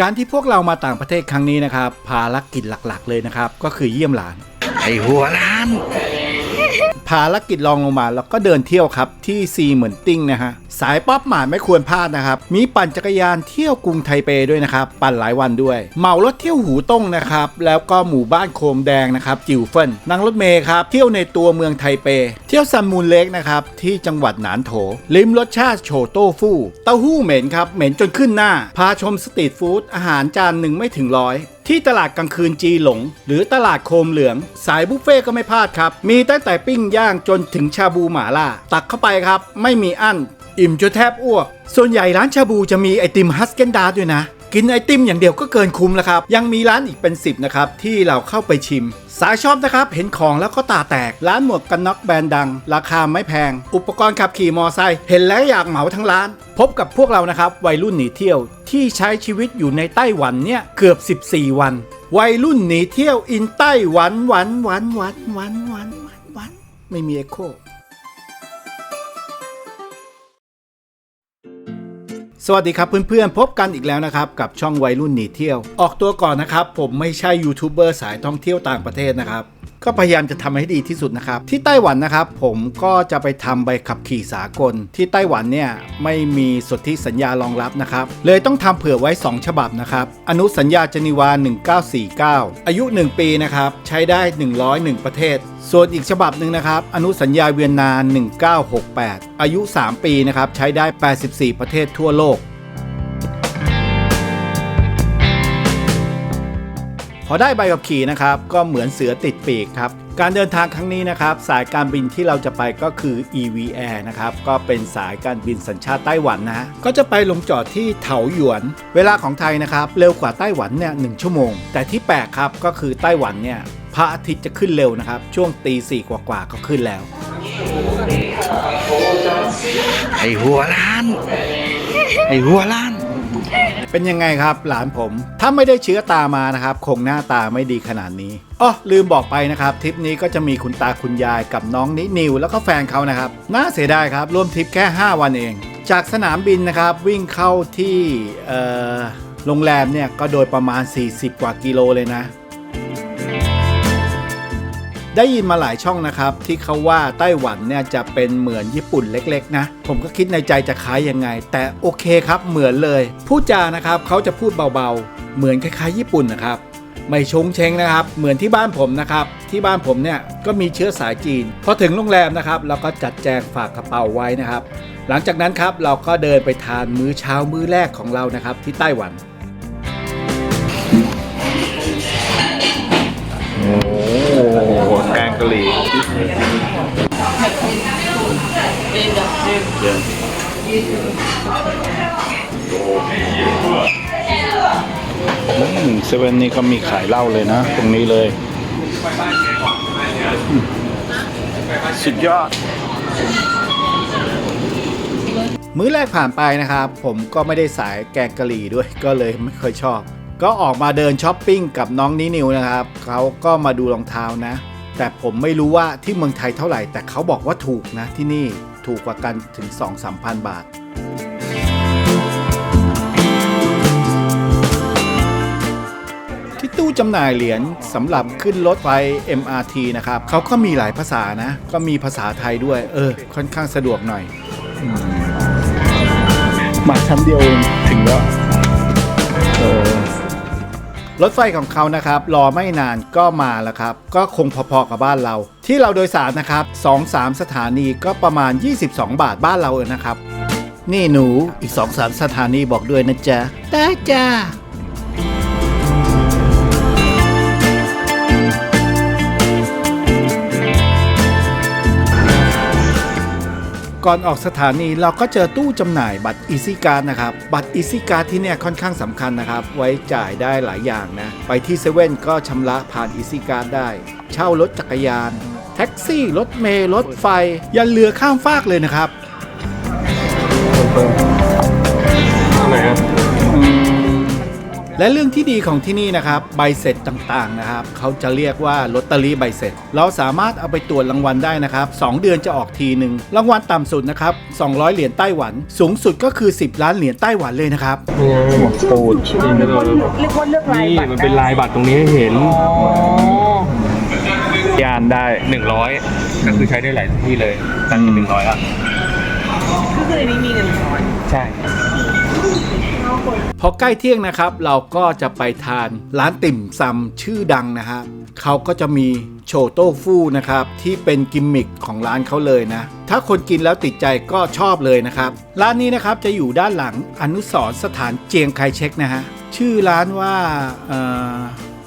การที่พวกเรามาต่างประเทศครั้งนี้นะครับ ภารกิจหลักๆ เลยนะครับ ก็คือเยี่ยมหลาน ไอหัวล้าน ภารกิจรองลงมาแล้วก็เดินเที่ยวครับที่ซีเหมือนติ้งนะฮะสายป๊อปหมาไม่ควรพลาดนะครับ มีปั่นจักรยานเที่ยวกรุงไทเปด้วยนะครับ ปั่นหลายวันด้วย เหมารถเที่ยวหูต้งนะครับ แล้วก็หมู่บ้านโคมแดงนะครับ จิวเฟินนั่งรถเมย์ครับ เที่ยวในตัวเมืองไทเป เที่ยวซันมูนเล็กนะครับ ที่จังหวัดหนานโถ ลิมรสชาติโชโต้ฟู่เต้าหู้เหม็นครับเหม็นจนขึ้นหน้า พาชมสตรีทฟู้ดอาหารจานหนึ่งไม่ถึงร้อย ที่ตลาดกลางคืนจีหลง หรือตลาดโคมเหลือง สายบุฟเฟ่ก็ไม่พลาดครับ มีตั้งแต่ปิ้งย่างจนถึงชาบูหมาล่า ตักเข้าไปครับ ไม่มีอั้น อิ่มจนแทบอ้วก ส่วนใหญ่ร้านชาบูจะมีไอติมฮัสเกนดาด้วยนะ กินไอติมอย่างเดียวก็เกินคุ้มแล้วครับ ยังมีร้านอีกเป็น 10 นะครับ ที่เราเข้าไปชิม สายชอบนะครับ เห็นของแล้วก็ตาแตก ร้านหมวกกันน็อกแบรนด์ดัง ราคาไม่แพง อุปกรณ์ขับขี่มอไซค์เห็นแล้วอยากเหมาทั้งร้าน พบกับพวกเรานะครับวัยรุ่นหนีเที่ยว ที่ใช้ชีวิตอยู่ในไต้หวันเนี่ยเกือบ 14 วัน วัยรุ่นหนีเที่ยวอินไต้หวันหวันหวันหวันหวันหวันหวันหวันไม่มีเอโค สวัสดีครับเพื่อนๆ พบกันอีกแล้วนะครับ กับช่องวัยรุ่นหนีเที่ยว ออกตัวก่อนนะครับ ผมไม่ใช่ยูทูบเบอร์สายท่องเที่ยวต่างประเทศนะครับ ก็พยายามจะทำให้ดีที่สุดนะครับ ที่ไต้หวันนะครับ ผมก็จะไปทำใบขับขี่สากล ที่ไต้หวันเนี่ยไม่มีสนธิสัญญารองรับนะครับ เลยต้องทำเผื่อไว้ 2 ฉบับนะครับ อนุสัญญาเจนีวา 1949 อายุ 1 ปีนะครับใช้ได้ 101 ประเทศ ส่วนอีกฉบับหนึ่งนะครับ อนุสัญญาเวียนนา 1968 อายุ 3 ปีนะครับใช้ได้ 84 ประเทศทั่วโลก พอได้ใบขับขี่นะครับก็เหมือนเสือติดปีกครับการเดินทางครั้งนี้นะครับ สายการบินที่เราจะไปก็คือ EVAir นะครับ ก็เป็นสายการบินสัญชาติไต้หวันนะฮะก็จะไปลงจอดที่เถาหยวน เวลาของไทยนะครับ เร็วกว่าไต้หวันเนี่ยหชั่วโมง แต่ที่แปลกครับก็คือไต้หวันเนี่ยพระอาทิตย์จะขึ้นเร็วนะครับ ช่วงตีสี่กว่าๆก็ขึ้นแล้ว ไอหัวล้าน ไอหัวล้าน เป็นยังไงครับ หลานผม ถ้าไม่ได้เชื้อตามานะครับ คงหน้าตาไม่ดีขนาดนี้อ๋อลืมบอกไปนะครับทริปนี้ก็จะมีคุณตาคุณยายกับน้องนินิวแล้วก็แฟนเขานะครับ น่าเสียดายครับร่วมทริปแค่ 5 วันเอง จากสนามบินนะครับวิ่งเข้าที่โรงแรมเนี่ยก็โดยประมาณ 40 กว่ากิโลเลยนะ ได้ยินมาหลายช่องนะครับ ที่เขาว่าไต้หวันเนี่ยจะเป็นเหมือนญี่ปุ่นเล็กๆนะ ผมก็คิดในใจจะคล้ายยังไง แต่โอเคครับเหมือนเลย พูดจานะครับเขาจะพูดเบาๆ เหมือนคล้ายๆ ญี่ปุ่นนะครับ ไม่ชงเชงนะครับ เหมือนที่บ้านผมนะครับ ที่บ้านผมเนี่ยก็มีเชื้อสายจีนพอถึงโรงแรมนะครับเราก็จัดแจงฝากกระเป๋าไว้นะครับ หลังจากนั้นครับเราก็เดินไปทานมื้อเช้ามื้อแรกของเรานะครับที่ไต้หวัน เซเว่นนี่ก็มีขายเหล้าเลยนะ ตรงนี้เลย สุดยอด มื้อแรกผ่านไปนะครับ ผมก็ไม่ได้สายแกงกะหรี่ด้วยก็เลยไม่ค่อยชอบ ก็ออกมาเดินช้อปปิ้งกับน้องนินิวนะครับ เขาก็มาดูรองเท้านะ แต่ผมไม่รู้ว่าที่เมืองไทยเท่าไหร่ แต่เขาบอกว่าถูกนะที่นี่ถูกกว่ากันถึง 2-3พันบาท ที่ตู้จำหน่ายเหรียญสำหรับขึ้นรถไฟ MRT นะครับ เขาก็มีหลายภาษานะ ก็มีภาษาไทยด้วย เออ ค่อนข้างสะดวกหน่อย มาชั้นเดียวเองถึงแล้ว รถไฟของเขานะครับรอไม่นานก็มาแล้วครับ ก็คงพอๆกับบ้านเรา ที่เราโดยสารนะครับ2-3 สถานีก็ประมาณ 22 บาทบ้านเราเองนะครับ นี่หนูอีก 2-3 สถานีบอกด้วยนะจ๊ะได้จ้า ก่อนออกสถานีเราก็เจอตู้จำหน่ายบัตรอีซีการ์นะครับ บัตรอีซีการ์ที่เนี่ยค่อนข้างสำคัญนะครับ ไว้จ่ายได้หลายอย่างนะ ไปที่เซเว่นก็ชำระผ่านอีซีการ์ได้ เช่ารถจักรยาน แท็กซี่ รถเมล์รถไฟ ยันเรือข้ามฟากเลยนะครับอะไรครับ และเรื่องที่ดีของที่นี่นะครับใบเสร็จต่างๆนะครับเขาจะเรียกว่าลอตเตอรี่ใบเสร็จ เราสามารถเอาไปตรวจรางวัลได้นะครับ2เดือนจะออกทีหนึ่งรางวัลต่ำสุดนะครับ200 เหรียญไต้หวัน สูงสุดก็คือ 10 ล้านเหรียญไต้หวันเลยนะครับปูดจริงเลยเรียกว่าเลือกลายนี่บัตรมันเป็นลายบัตรตรงนี้ให้เห็นยานได้ 100ก็คือใช้ได้หลายที่เลยตั้งหนึ่งร้อยอะก็คือในนี้มีเงินทอนใช่ อใกล้เที่ยงนะครับ เราก็จะไปทานร้านติ่มซำชื่อดังนะครับเขาก็จะมีโชโต้ฟู่นะครับ ที่เป็นกิมมิคของร้านเขาเลยนะ ถ้าคนกินแล้วติดใจก็ชอบเลยนะครับ ร้านนี้นะครับจะอยู่ด้านหลังอนุสรสถานเจียงไคเช็กนะฮะชื่อร้านว่าออ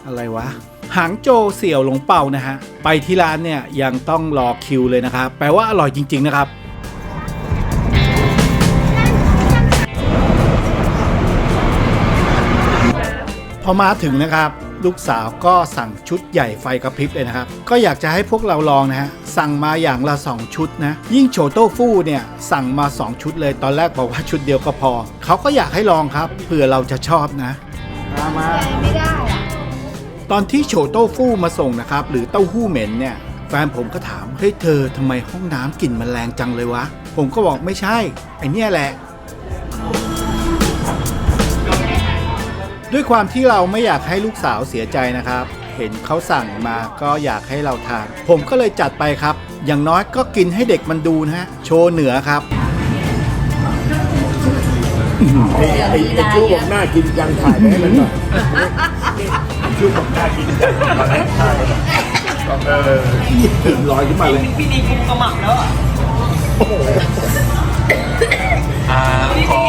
อะไรวะหางโจเสี่ยวหลงเป่านะฮะไปที่ร้านเนี่ยยังต้องรอคิวเลยนะครับ แปลว่าอร่อยจริง ๆ นะครับ อมาถึงนะครับ ลูกสาวก็สั่งชุดใหญ่ไฟกระพริบเลยนะครับ ก็อยากจะให้พวกเราลองนะฮะสั่งมาอย่างละ 2 ชุดนะ ยิ่งโชโต้ฟู่เนี่ยสั่งมา 2 ชุดเลยตอนแรกบอกว่าชุดเดียวก็พอ เขาก็อยากให้ลองครับเผื่อเราจะชอบนะไม่ได้อะตอนที่โชโต้ฟู่มาส่งนะครับ หรือเต้าหู้เหม็นเนี่ยแฟนผมก็ถามเฮ้ยเธอทำไมห้องน้ำกลิ่นมันแรงจังเลยวะ ผมก็บอกไม่ใช่ไอเนี่ยแหละ ด้วยความที่เราไม่อยากให้ลูกสาวเสียใจนะครับ เห็นเขาสั่งมาก็อยากให้เราทาน ผมก็เลยจัดไปครับ อย่างน้อยก็กินให้เด็กมันดูนะฮะ โชว์เหนือครับไอ้ไอ้ไอ้ชูบอกหน้ากินยังถ่ายไปให้มันหน่อยชูบอกหน้ากินยังถ่ายเออถึงลอยขึ้นมาเลยพี่นีกุมกระหม่ำแล้วอะอ่าขอ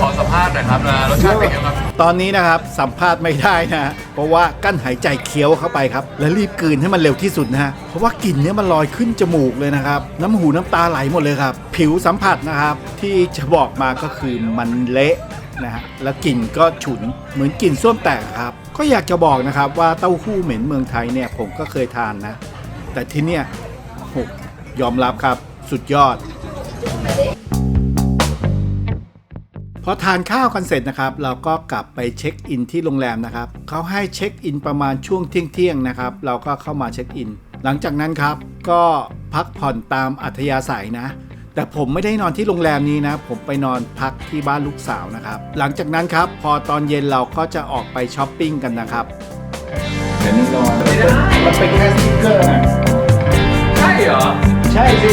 ขอสัมภาษณ์หน่อยครับนะรสชาติเป็นยังไงครับตอนนี้นะครับสัมภาษณ์ไม่ได้นะ เพราะว่ากั้นหายใจเคี้ยวเข้าไปครับ และรีบกลืนให้มันเร็วที่สุดนะฮะเพราะว่ากลิ่นเนี้ยมันลอยขึ้นจมูกเลยนะครับ น้ำหูน้ำตาไหลหมดเลยครับ ผิวสัมผัสนะครับ ที่จะบอกมาก็คือมันเละนะฮะแล้วกลิ่นก็ฉุนเหมือนกลิ่นส้วมแตกครับ ก็อยากจะบอกนะครับว่าเต้าหู้เหม็นเมืองไทยเนี่ยผมก็เคยทานนะ แต่ที่เนี่ยโหยอมรับครับสุดยอด อทานข้าวกันเสร็จนะครับ เราก็กลับไปเช็คอินที่โรงแรมนะครับเขาให้เช็คอินประมาณช่วงเที่ยงๆนะครับ เราก็เข้ามาเช็คอิน หลังจากนั้นครับ ก็พักผ่อนตามอัธยาศัยนะ แต่ผมไม่ได้นอนที่โรงแรมนี้นะ ผมไปนอนพักที่บ้านลูกสาวนะครับ หลังจากนั้นครับ พอตอนเย็นเราก็จะออกไปช้อปปิ้งกันนะครับเดี๋ยวนี้นอนมันเป็นแค่สติ๊กเกอร์นะใช่เหรอ ใช่สิ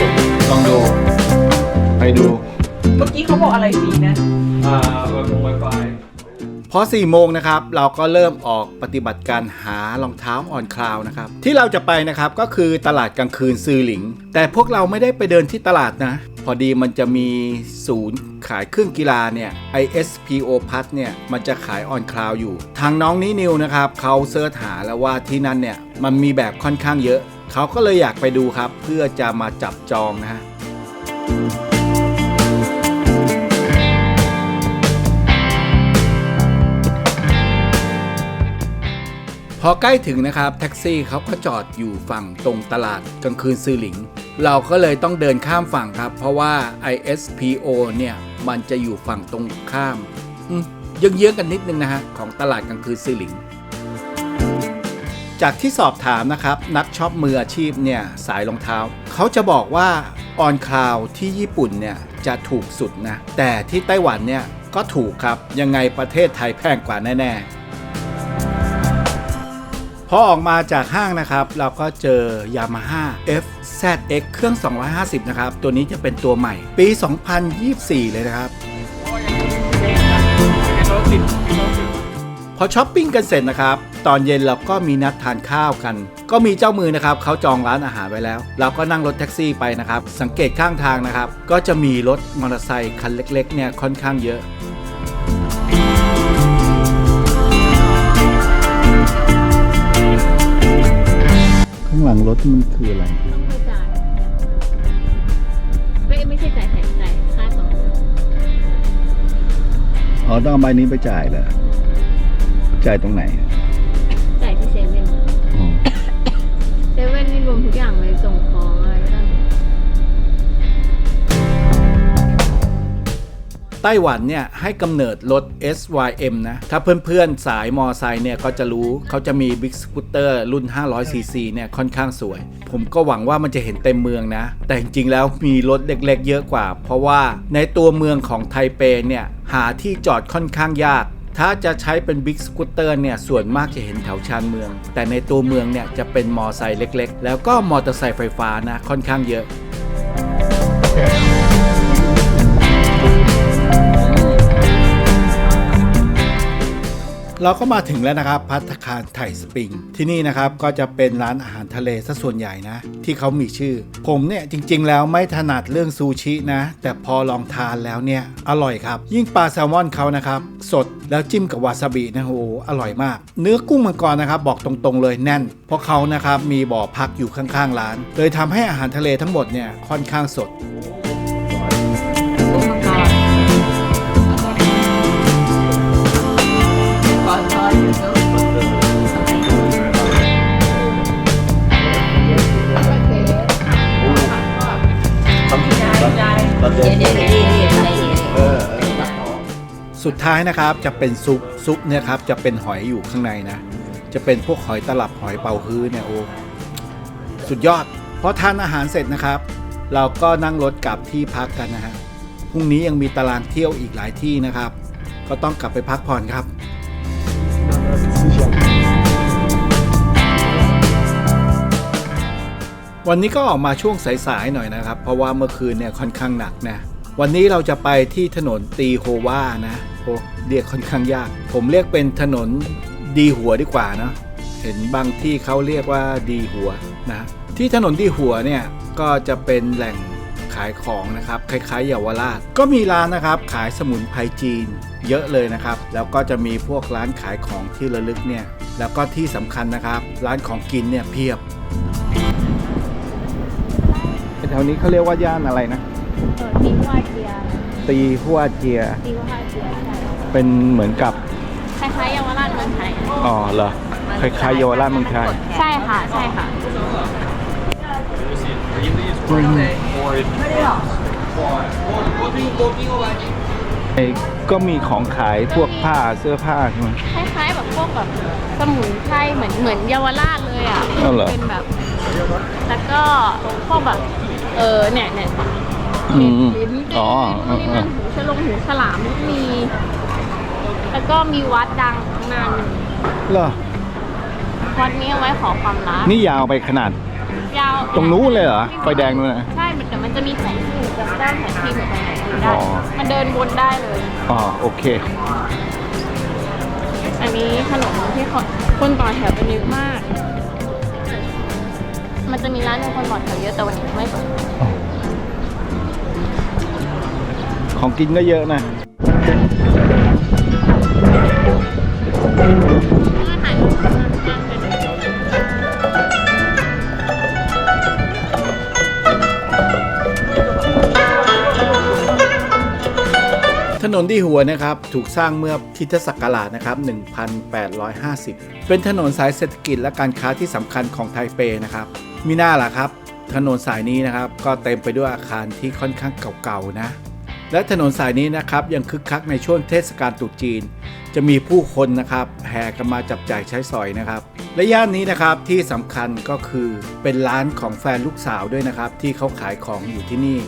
ลองดู ไปดู เมื่อกี้เขาบอกอะไรดีนะ อ่าไวไฟพอ4โมงนะครับเราก็เริ่มออกปฏิบัติการหารองเท้าออนคลาวนะครับ ที่เราจะไปนะครับก็คือตลาดกลางคืนซือหลิง แต่พวกเราไม่ได้ไปเดินที่ตลาดนะ พอดีมันจะมีศูนย์ขายเครื่องกีฬาเนี่ย ISPO Plus เนี่ย มันจะขายออนคลาวอยู่ ทางน้องนินิวนะครับเขาเสิร์ชหาแล้วว่าที่นั่นเนี่ยมันมีแบบค่อนข้างเยอะ เขาก็เลยอยากไปดูครับ เพื่อจะมาจับจองนะฮะ อใกล้ถึงนะครับแท็กซี่เขาก็จอดอยู่ฝั่งตรงตลาดกลางคืนซือหลิง เราก็เลยต้องเดินข้ามฝั่งครับ เพราะว่า ISPO เนี่ยมันจะอยู่ฝั่งตรงข้ามเยื้องๆกันนิดนึงนะฮะของตลาดกลางคืนซือหลิง จากที่สอบถามนะครับ นักช็อปมืออาชีพเนี่ยสายรองเท้า เขาจะบอกว่าออนคลาวที่ญี่ปุ่นเนี่ยจะถูกสุดนะ แต่ที่ไต้หวันเนี่ยก็ถูกครับยังไงประเทศไทยแพงกว่าแน่ๆ พอออกมาจากห้างนะครับ เราก็เจอ Yamaha FZX เครื่อง 250 นะครับ ตัวนี้จะเป็นตัวใหม่ ปี 2024 เลยนะครับ พอช้อปปิ้งกันเสร็จนะครับ ตอนเย็นเราก็มีนัดทานข้าวกัน ก็มีเจ้ามือนะครับเขาจองร้านอาหารไว้แล้ว เราก็นั่งรถแท็กซี่ไปนะครับ สังเกตข้างทางนะครับ ก็จะมีรถมอเตอร์ไซค์คันเล็กๆเนี่ยค่อนข้างเยอะ ข้างหลังรถมันคืออะไร ต้องไปจ่ายไม่ไม่ใช่จ่ายแผงจ่ายค่าต่ออ๋อต้องเอาใบนี้ไปจ่ายเหรอจ่ายตรงไหนจ่ายที่เซเว่นอ๋อเซเว่นนี่รวมทุกอย่างเลยส่ง ไต้หวันเนี่ยให้กำเนิดรถ SYM นะ ถ้าเพื่อนๆ สายมอไซค์เนี่ยก็จะรู้เขาจะมี Big Scooter รุ่น 500cc เนี่ยค่อนข้างสวย ผมก็หวังว่ามันจะเห็นเต็มเมืองนะ แต่จริงๆ แล้วมีรถเล็กๆ เยอะกว่า เพราะว่าในตัวเมืองของไทเปเนี่ยหาที่จอดค่อนข้างยากถ้าจะใช้เป็นบิ๊กสกูตเตอร์เนี่ยส่วนมากจะเห็นแถวชานเมือง แต่ในตัวเมืองเนี่ยจะเป็นมอไซค์เล็กๆ แล้วก็มอเตอร์ไซค์ไฟฟ้านะค่อนข้างเยอะ เราก็มาถึงแล้วนะครับพัตตาคารไทยสปริง ที่นี่นะครับก็จะเป็นร้านอาหารทะเลซะส่วนใหญ่นะ ที่เขามีชื่อ ผมเนี่ยจริง ๆ แล้วไม่ถนัดเรื่องซูชินะ แต่พอลองทานแล้วเนี่ยอร่อยครับ ยิ่งปลาแซลมอนเขานะครับ สดแล้วจิ้มกับวาซาบินะโอ้อร่อยมาก เนื้อกุ้งมังกรนะครับ บอกตรงๆเลยแน่น เพราะเขานะครับมีบ่อพักอยู่ข้างๆร้าน เลยทำให้อาหารทะเลทั้งหมดเนี่ยค่อนข้างสด สุดท้ายนะครับจะเป็นซุปซุปเนี่ยครับจะเป็นหอยอยู่ข้างในนะ จะเป็นพวกหอยตลับหอยเป่าฮื้อเนี่ยโอ้สุดยอดพอทานอาหารเสร็จนะครับ เราก็นั่งรถกลับที่พักกันนะฮะพรุ่งนี้ยังมีตารางเที่ยวอีกหลายที่นะครับ ก็ต้องกลับไปพักผ่อนครับ วันนี้ก็ออกมาช่วงสายๆหน่อยนะครับ เพราะว่าเมื่อคืนเนี่ยค่อนข้างหนักนะ วันนี้เราจะไปที่ถนนตีโฮวานะโอ้เรียกค่อนข้างยาก ผมเรียกเป็นถนนดีหัวดีกว่านะเห็นบางที่เขาเรียกว่าดีหัวนะที่ถนนดีหัวเนี่ยก็จะเป็นแหล่งขายของนะครับคล้ายๆเยาวราช ก็มีร้านนะครับขายสมุนไพรจีน เยอะเลยนะครับ แล้วก็จะมีพวกร้านขายของที่ระลึกเนี่ย แล้วก็ที่สำคัญนะครับ ร้านของกินเนี่ยเพียบแถวนี้เขาเรียกว่าย่านอะไรนะเออตีว่าเจียตีหัวเจีย ตีว่าเจียใช่เป็นเหมือนกับคล้ายๆเยาวราชเมืองไทยอ๋อเหรอคล้ายๆเยาวราชเมืองไทยใช่ค่ะใช่ค่ะไอ้ ก็มีของขายพวกผ้าเสื้อผ้าใช่ไหม คล้ายๆแบบพวกแบบสมุนไพรเหมือนเหมือนเยาวราชเลยอะอ้าวเหรอ เป็นแบบ แล้วก็พวกแบบเออเนี่ยเนี่ยอืมลิ้นอ๋อเออนี่เอมัอนหูฉลงหูฉลามมี แล้วก็มีวัดดังข้างหน้าหนึ่งเหรอ วัดนี้เอาไว้ขอความรักนี่ยาวไปขนาดยาวตรงนู้นเลยเหรอ ไฟแดงนู้นนะ ใช่มันแต่มันจะมีแผนที่จะได้แผนที่เหมือนไปไหนดูได้ อ๋อ มันเดินวนได้เลย อ๋อโอเค อันนี้ขนมที่คนคนต่อแถวกันเยอะมาก มันจะมีร้านหนึงคนต่อแถวเยอะแต่วันนี้ไม่เปิดของกินก็เยอะนะมาถ่ายรู ถนนดีหัวนะครับถูกสร้างเมื่อคริสตศักราชนะครับ1850 เป็นถนนสายเศรษฐกิจและการค้าที่สำคัญของไทเปนะครับมีหน้าล่ะครับ ถนนสายนี้นะครับก็เต็มไปด้วยอาคารที่ค่อนข้างเก่าๆนะและถนนสายนี้นะครับยังคึกคักในช่วงเทศกาลตรุษจีน จะมีผู้คนนะครับแห่กันมาจับจ่ายใช้สอยนะครับ และย่านนี้นะครับที่สำคัญก็คือเป็นร้านของแฟนลูกสาวด้วยนะครับ ที่เขาขายของอยู่ที่นี่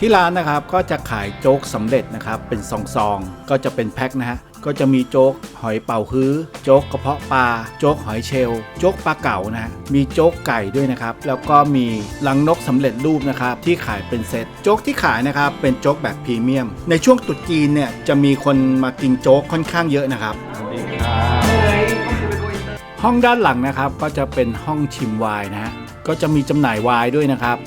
ที่ร้านนะครับก็จะขายโจ๊กสำเร็จนะครับเป็นซองๆก็จะเป็นแพ็คนะฮะก็จะมีโจ๊กหอยเป่าฮื้อ โจ๊กกระเพาะปลา โจ๊กหอยเชล โจ๊กปลาเก๋านะฮะมีโจ๊กไก่ด้วยนะครับ แล้วก็มีลังนกสำเร็จรูปนะครับ ที่ขายเป็นเซต โจ๊กที่ขายนะครับ เป็นโจ๊กแบบพรีเมียม ในช่วงตรุษจีนเนี่ย จะมีคนมากินโจ๊กค่อนข้างเยอะนะครับ ห้องด้านหลังนะครับ ก็จะเป็นห้องชิมไวน์นะฮะ ก็จะมีจำหน่ายไวน์ด้วยนะครับ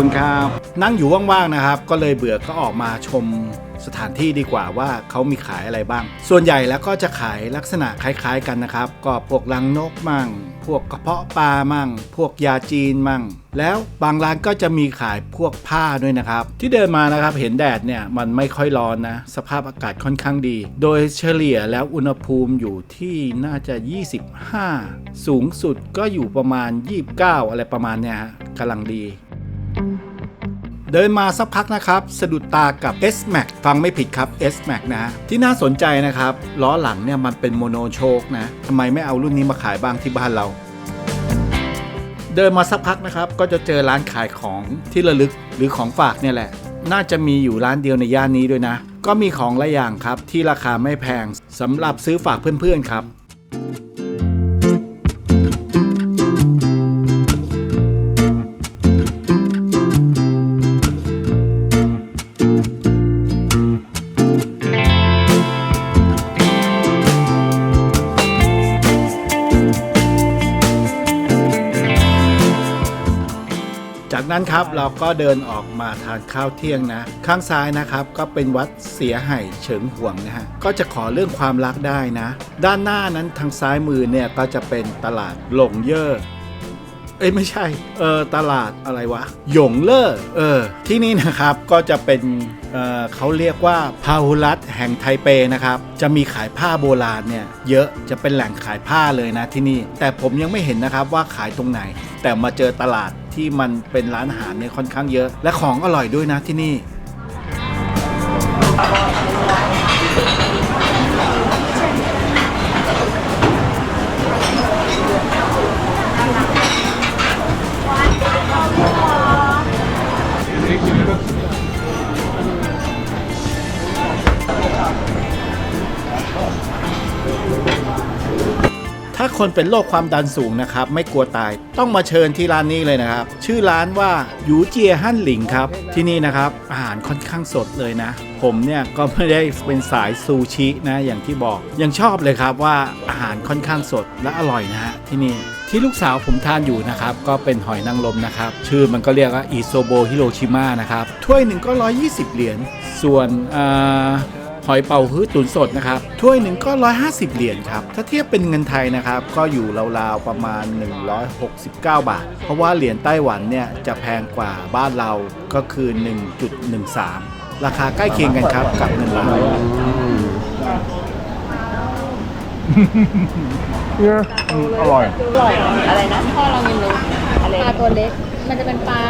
คุณครับ นั่งอยู่ว่างๆนะครับ ก็เลยเบื่อก็ออกมาชมสถานที่ดีกว่าว่าเขามีขายอะไรบ้าง ส่วนใหญ่แล้วก็จะขายลักษณะคล้ายๆกันนะครับ ก็พวกลังนกมั่ง พวกกระเพาะปลามั่ง พวกยาจีนมั่ง แล้วบางร้านก็จะมีขายพวกผ้าด้วยนะครับ ที่เดินมานะครับเห็นแดดเนี่ยมันไม่ค่อยร้อนนะ สภาพอากาศค่อนข้างดี โดยเฉลี่ยแล้วอุณหภูมิอยู่ที่น่าจะ 25 สูงสุดก็อยู่ประมาณ 29 อะไรประมาณเนี่ยฮะกำลังดี เดินมาสักพักนะครับ สะดุดตากับ S Max ฟังไม่ผิดครับ S Max นะฮะที่น่าสนใจนะครับ ล้อหลังเนี่ยมันเป็นโมโนโชคนะทำไมไม่เอารุ่นนี้มาขายบ้างที่บ้านเรา เดินมาสักพักนะครับ ก็จะเจอร้านขายของที่ระลึกหรือของฝากเนี่ยแหละ น่าจะมีอยู่ร้านเดียวในย่านนี้ด้วยนะ ก็มีของหลายอย่างครับที่ราคาไม่แพงสำหรับซื้อฝากเพื่อนๆครับ จากนั้นครับเราก็เดินออกมาทานข้าวเที่ยงนะ ข้างซ้ายนะครับก็เป็นวัดเสียไห่เฉิงหวงนะฮะก็จะขอเรื่องความรักได้นะ ด้านหน้านั้นทางซ้ายมือเนี่ยก็จะเป็นตลาดหลงเย่อ เอ้ยไม่ใช่เออตลาดอะไรวะ หยงเล่อเออที่นี่นะครับก็จะเป็นเเขาเรียกว่าพาหุรัตแห่งไทเปนะครับ จะมีขายผ้าโบราณเนี่ยเยอะจะเป็นแหล่งขายผ้าเลยนะที่นี่ แต่ผมยังไม่เห็นนะครับว่าขายตรงไหน แต่มาเจอตลาดที่มันเป็นร้านอาหารเนี่ยค่อนข้างเยอะ และของอร่อยด้วยนะที่นี่ ถ้าคนเป็นโรคความดันสูงนะครับ ไม่กลัวตายต้องมาเชิญที่ร้านนี้เลยนะครับ ชื่อร้านว่าหยูเจียฮั่นหลิงครับ ที่นี่นะครับ อาหารค่อนข้างสดเลยนะ ผมเนี่ยก็ไม่ได้เป็นสายซูชินะอย่างที่บอก ยังชอบเลยครับว่าอาหารค่อนข้างสดและอร่อยนะฮะที่นี่ที่ลูกสาวผมทานอยู่นะครับ ก็เป็นหอยนางรมนะครับ ชื่อมันก็เรียกว่าอิโซโบฮิโรชิมานะครับถ้วยหนึ่งก็ 120 เหรียญส่วน หอยเป่าฮื้อตุ๋นสดนะครับถ้วยหนึ่งก็ 150 เหรียญครับ ถ้าเทียบเป็นเงินไทยนะครับ ก็อยู่ราวๆประมาณ 169 บาท เพราะว่าเหรียญไต้หวันเนี่ยจะแพงกว่าบ้านเราก็คือ 1.13 ราคาใกล้เคียงกันครับกับเงินลาวอร่อย อะไรนะพ่อเรายังรู้ปลาตัวเล็ก มันจะเป็นปลา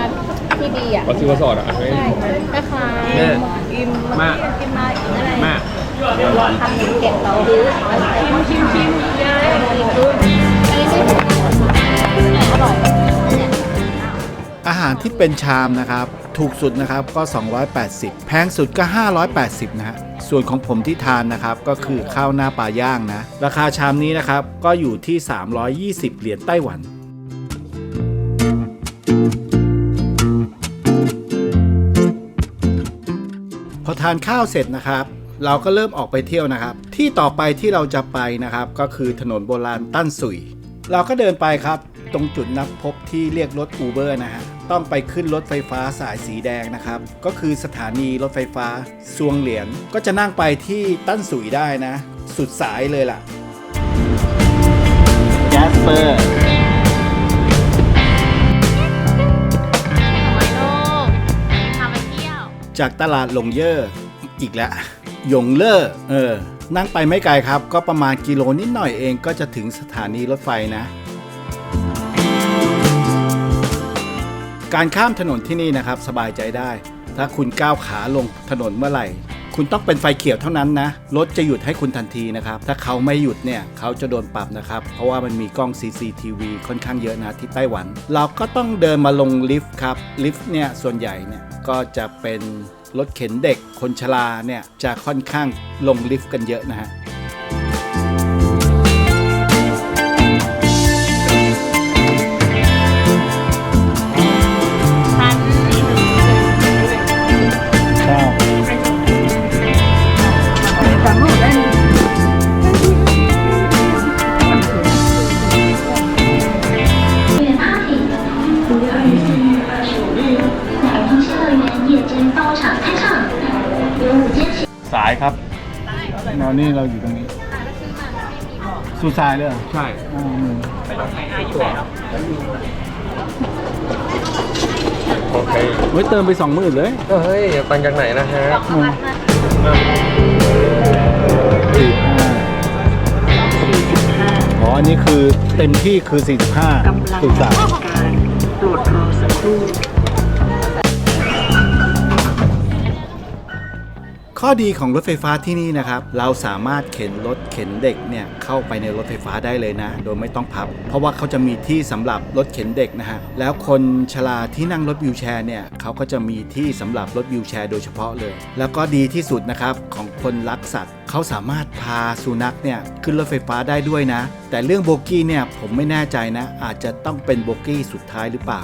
ที่ดีอะวัดซิวสอดอะใช่คล้ายๆแม่กินแม่กินมาอีกอะไรแม่ทำหนึ่งเก็บเราดื้อชิมชิมชิมเลยอันนี้ไม่ถูกอร่อยเนี่ยอาหารที่เป็นชามนะครับ ถูกสุดนะครับก็ 280 แพงสุดก็ 580 นะฮะส่วนของผมที่ทานนะครับก็คือข้าวหน้าปลาย่างนะ ราคาชามนี้นะครับก็อยู่ที่ 320 เหรียญไต้หวัน พอทานข้าวเสร็จนะครับ เราก็เริ่มออกไปเที่ยวนะครับ ที่ต่อไปที่เราจะไปนะครับ ก็คือถนนโบราณตั้นสุย เราก็เดินไปครับ ตรงจุดนัดพบที่เรียกรถอูเบอร์นะฮะต้องไปขึ้นรถไฟฟ้าสายสีแดงนะครับ ก็คือสถานีรถไฟฟ้าซวงเหลียนก็จะนั่งไปที่ตั้นสุยได้นะ สุดสายเลยล่ะ จากตลาดหลงเย่ออีกแล้วหยงเล่อเออ นั่งไปไม่ไกลครับ ก็ประมาณกิโลนิดหน่อยเองก็จะถึงสถานีรถไฟนะ การข้ามถนนที่นี่นะครับสบายใจได้ ถ้าคุณก้าวขาลงถนนเมื่อไหร่ คุณต้องเป็นไฟเขียวเท่านั้นนะ รถจะหยุดให้คุณทันทีนะครับ ถ้าเขาไม่หยุดเนี่ย เขาจะโดนปรับนะครับ เพราะว่ามันมีกล้อง CCTV ค่อนข้างเยอะนะที่ไต้หวัน เราก็ต้องเดินมาลงลิฟต์ครับ ลิฟต์เนี่ยส่วนใหญ่เนี่ยก็จะเป็นรถเข็นเด็กคนชราเนี่ยจะค่อนข้างลงลิฟต์กันเยอะนะฮะ นอนนี่เราอยู่ตรงนี้ สุสายเลยเหรอใช่ อ๋ออืมโอเคเฮ้ยเติมไปสองหมื่นเลย เฮ้ยตังจากไหนนะฮะอืมสี่ห้าอ๋ออันนี้คือเต็มที่คือ 45สุสาย โปรดรอสักครู่ ข้อดีของรถไฟฟ้าที่นี่นะครับ เราสามารถเข็นรถเข็นเด็กเนี่ยเข้าไปในรถไฟฟ้าได้เลยนะ โดยไม่ต้องพับ เพราะว่าเขาจะมีที่สำหรับรถเข็นเด็กนะฮะ แล้วคนชราที่นั่งรถวิวแชร์เนี่ยเขาก็จะมีที่สำหรับรถวิวแชร์โดยเฉพาะเลย แล้วก็ดีที่สุดนะครับของคนรักสัตว์เขาสามารถพาสุนัขเนี่ยขึ้นรถไฟฟ้าได้ด้วยนะ แต่เรื่องโบกี้เนี่ยผมไม่แน่ใจนะ อาจจะต้องเป็นโบกี้สุดท้ายหรือเปล่า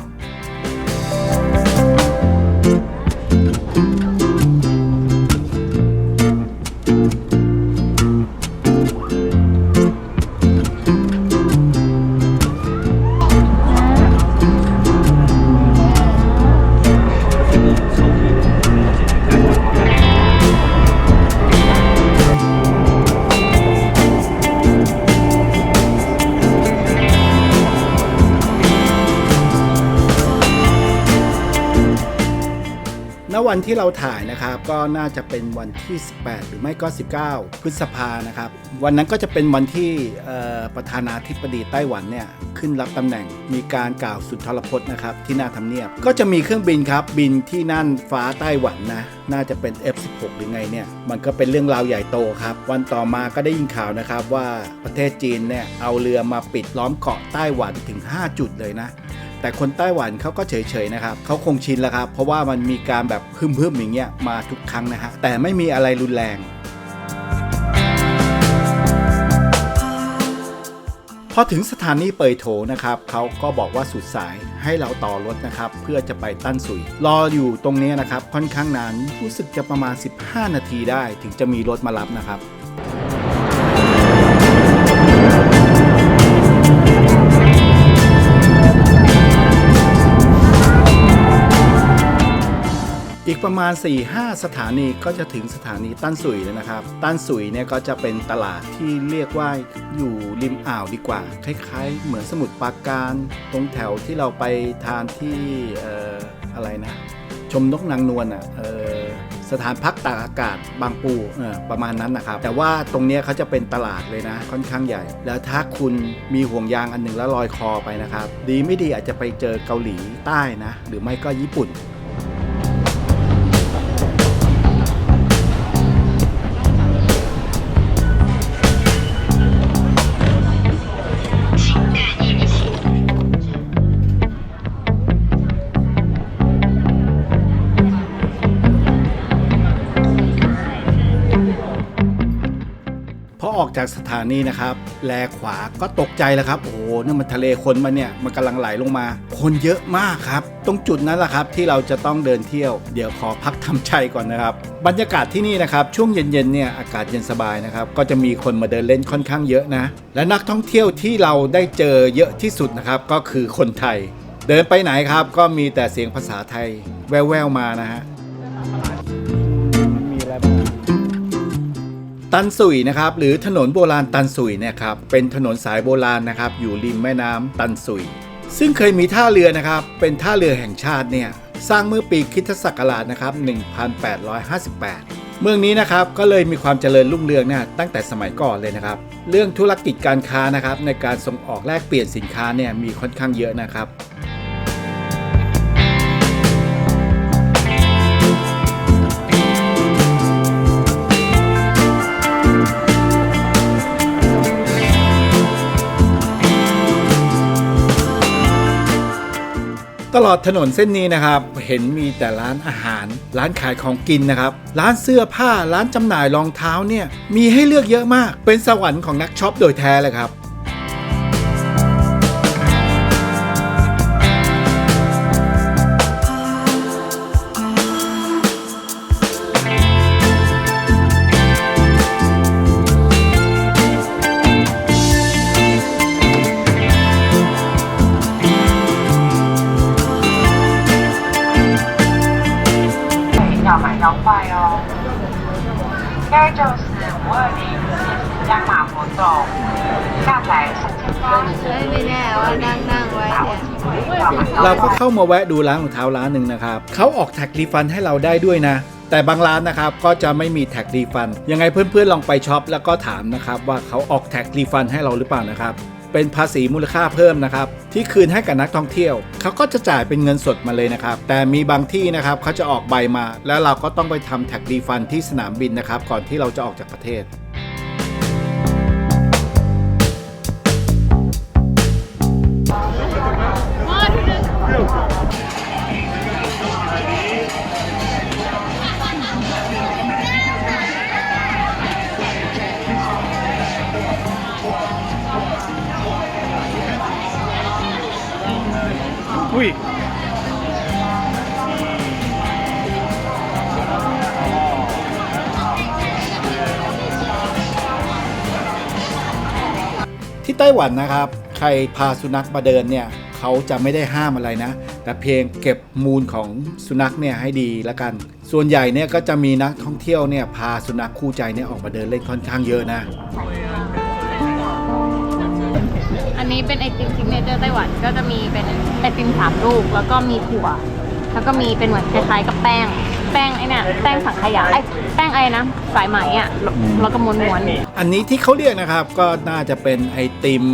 วันที่เราถ่ายนะครับ ก็น่าจะเป็นวันที่ 18 หรือไม่ก็ 19 พฤษภานะครับ วันนั้นก็จะเป็นวันที่ประธานาธิบดีไต้หวันเนี่ยขึ้นรับตำแหน่งมีการกล่าวสุนทรพจน์นะครับที่หน้าทำเนียบ ก็จะมีเครื่องบินครับบินที่นั่นฟ้าไต้หวันนะน่าจะเป็น F16 หรือไงเนี่ยมันก็เป็นเรื่องราวใหญ่โตครับ วันต่อมาก็ได้ยินข่าวนะครับว่าประเทศจีนเนี่ยเอาเรือมาปิดล้อมเกาะไต้หวันถึง 5 จุดเลยนะ แต่คนไต้หวันเขาก็เฉยๆนะครับเขาคงชินแล้วครับ เพราะว่ามันมีการแบบพึ่มๆอย่างเงี้ยมาทุกครั้งนะฮะแต่ไม่มีอะไรรุนแรงพอถึงสถานีเปยโถนะครับเขาก็บอกว่าสุดสายให้เราต่อรถนะครับ เพื่อจะไปตั้นสุย รออยู่ตรงนี้นะครับ ค่อนข้างนานรู้สึกจะประมาณ 15 นาทีได้ ถึงจะมีรถมารับนะครับ ประมาณ 4-5 สถานีก็จะถึงสถานีตั้นสุยแล้วนะครับ ตั้นสุยเนี่ยก็จะเป็นตลาดที่เรียกว่าอยู่ริมอ่าวดีกว่า คล้าย ๆ เหมือนสมุทรปราการ ตรงแถวที่เราไปทานที่อออะไรนะ ชมนกนางนวลอะสถานพักตากอากาศบางปูประมาณนั้นนะครับ แต่ว่าตรงนี้เขาจะเป็นตลาดเลยนะ ค่อนข้างใหญ่ แล้วถ้าคุณมีห่วงยางอันหนึ่งแล้วลอยคอไปนะครับ ดีไม่ดีอาจจะไปเจอเกาหลีใต้นะ หรือไม่ก็ญี่ปุ่น จากสถานีนะครับ แลขวาก็ตกใจแล้วครับ โอ้โหนี่มันทะเลคนมาเนี่ย มันกำลังไหลลงมา คนเยอะมากครับ ตรงจุดนั้นแหละครับที่เราจะต้องเดินเที่ยว เดี๋ยวขอพักทำใจก่อนนะครับ บรรยากาศที่นี่นะครับ ช่วงเย็นๆเนี่ย อากาศเย็นสบายนะครับ ก็จะมีคนมาเดินเล่นค่อนข้างเยอะนะ และนักท่องเที่ยวที่เราได้เจอเยอะที่สุดนะครับ ก็คือคนไทย เดินไปไหนครับ ก็มีแต่เสียงภาษาไทย แว่วๆมานะฮะมีอะไรบ้าง ตันสุยนะครับหรือถนนโบราณตันสุยเนี่ยครับเป็นถนนสายโบราณนะครับอยู่ริมแม่น้ำตันสุย ซึ่งเคยมีท่าเรือนะครับเป็นท่าเรือแห่งชาติเนี่ยสร้างเมื่อปีคริสตศักราชนะครับ1858 เมืองนี้นะครับก็เลยมีความเจริญรุ่งเรืองนะตั้งแต่สมัยก่อนเลยนะครับ เรื่องธุรกิจการค้านะครับในการส่งออกแลกเปลี่ยนสินค้าเนี่ยมีค่อนข้างเยอะนะครับ ตลอดถนนเส้นนี้นะครับ เห็นมีแต่ร้านอาหาร ร้านขายของกินนะครับ ร้านเสื้อผ้าร้านจำหน่ายรองเท้าเนี่ยมีให้เลือกเยอะมาก เป็นสวรรค์ของนักช็อปโดยแท้เลยครับ เข้ามาแวะดูร้านรองเท้าร้านหนึ่งนะครับเขาออกแท็กรีฟันให้เราได้ด้วยนะแต่บางร้านนะครับก็จะไม่มีแท็กรีฟัน ยังไงเพื่อนๆลองไปช็อปแล้วก็ถามนะครับว่าเขาออกแท็กรีฟันให้เราหรือเปล่านะครับ เป็นภาษีมูลค่าเพิ่มนะครับ ที่คืนให้กับนักท่องเที่ยว เขาก็จะจ่ายเป็นเงินสดมาเลยนะครับ แต่มีบางที่นะครับเขาจะออกใบมา แล้วเราก็ต้องไปทำแท็กรีฟันที่สนามบินนะครับ ก่อนที่เราจะออกจากประเทศ ต้หวันนะครับ ใครพาสุนัขมาเดินเนี่ยเขาจะไม่ได้ห้ามอะไรนะ แต่เพียงเก็บมูลของสุนัขเนี่ยให้ดีล้วกัน ส่วนใหญ่เนี่ยก็จะมีนักท่องเที่ยวเนี่ยพาสุนัขคู่ใจเนี่ยออกมาเดินเล่นค่อนข้างเยอะนะ อันนี้เป็นไอติมซิกเนเจอร์ไต้หวันก็จะมีเป็นไอติมสามลูก แล้วก็มีถั่ว แล้วก็มีเป็นเหมือนคล้ายๆกับแป้ง แป้งไอ้เนี่ยแป้งสังขยาไอ้แป้งไอ้นะสายไหมอะแล้วแล้วก็ม้วนๆอันนี้ที่เขาเรียกนะครับก็น่าจะเป็นไอติม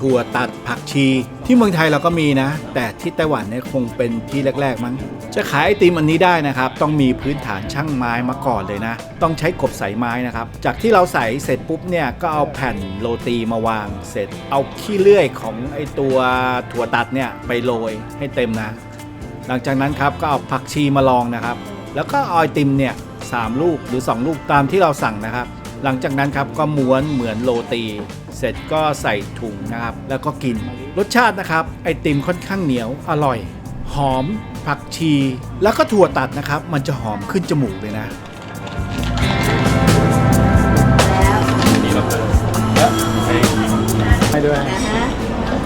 ถั่วตัดผักชี ที่เมืองไทยเราก็มีนะ แต่ที่ไต้หวันเนี่ยคงเป็นที่แรก ๆ มั้ง จะขายไอติมอันนี้ได้นะครับ ต้องมีพื้นฐานช่างไม้มาก่อนเลยนะ ต้องใช้กบใสไม้นะครับ จากที่เราใส่เสร็จปุ๊บเนี่ยก็เอาแผ่นโรตีมาวางเสร็จ เอาขี้เลื่อยของไอตัวถั่วตัดเนี่ยไปโรยให้เต็มนะ หลังจากนั้นครับก็เอาผักชีมาลองนะครับ แล้วก็เอาไอติมเนี่ยสามลูกหรือ 2 ลูกตามที่เราสั่งนะครับ หลังจากนั้นครับก็ม้วนเหมือนโรตี เสร็จก็ใส่ถุงนะครับ แล้วก็กินรสชาตินะครับ ไอติมค่อนข้างเหนียวอร่อย หอม ผักชี แล้วก็ถั่วตัดนะครับ มันจะหอมขึ้นจมูกเลยนะนี่เราเพิ่มและให้ให้ด้วย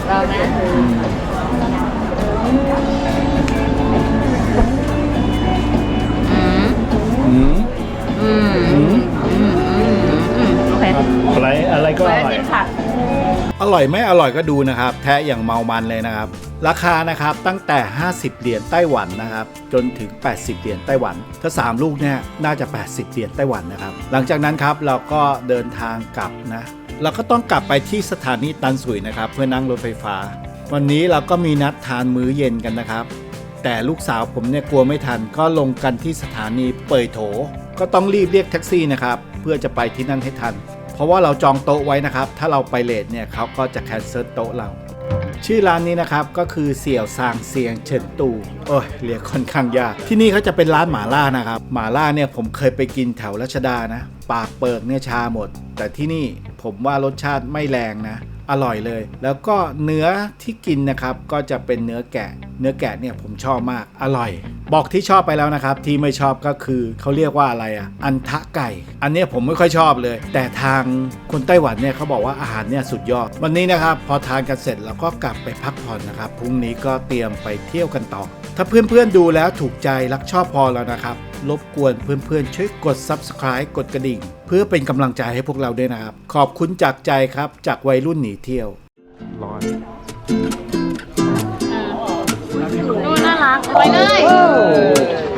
เรานะ โอเคอะไรอะไรก็อร่อยกินผักอร่อยไม่อร่อยก็ดูนะครับ แท้อย่างเมามันเลยนะครับ ราคานะครับตั้งแต่ 50 เหรียญไต้หวันนะครับ จนถึง 80 เหรียญไต้หวัน ถ้า 3 ลูกเนี่ยน่าจะ 80 เหรียญไต้หวันนะครับ หลังจากนั้นครับเราก็เดินทางกลับนะ เราก็ต้องกลับไปที่สถานีตันสุยนะครับ เพื่อนั่งรถไฟฟ้า วันนี้เราก็มีนัดทานมื้อเย็นกันนะครับ แต่ลูกสาวผมเนี่ยกลัวไม่ทันก็ลงกันที่สถานีเปยโถ ก็ต้องรีบเรียกแท็กซี่นะครับเพื่อจะไปที่นั่นให้ทัน เพราะว่าเราจองโต๊ะไว้นะครับ ถ้าเราไปเลทเนี่ยเขาก็จะแคนเซิลโต๊ะเรา ชื่อร้านนี้นะครับก็คือเสี่ยวซางเซียงเฉินตูโอ้ยเรียกค่อนข้างยาก ที่นี่เขาจะเป็นร้านหมาล่านะครับหมาล่าเนี่ยผมเคยไปกินแถวรัชดานะ ปากเปิกเนี่ยชาหมด แต่ที่นี่ผมว่ารสชาติไม่แรงนะ อร่อยเลย แล้วก็เนื้อที่กินนะครับก็จะเป็นเนื้อแกะ เนื้อแกะเนี่ยผมชอบมากอร่อย บอกที่ชอบไปแล้วนะครับ ที่ไม่ชอบก็คือเขาเรียกว่าอะไรอะ อันทะไก่ อันนี้ผมไม่ค่อยชอบเลย แต่ทางคนไต้หวันเนี่ยเขาบอกว่าอาหารเนี่ยสุดยอด วันนี้นะครับพอทานกันเสร็จเราก็กลับไปพักผ่อนนะครับพรุ่งนี้ก็เตรียมไปเที่ยวกันต่อ ถ้าเพื่อนๆดูแล้วถูกใจรักชอบพอแล้วนะครับ รบกวนเพื่อนๆ ช่วยกด subscribe กดกระดิ่ง เพื่อเป็นกำลังใจให้พวกเราด้วยนะครับ ขอบคุณจากใจครับ จากวัยรุ่นหนีเที่ยวดูน่ารักไปเลย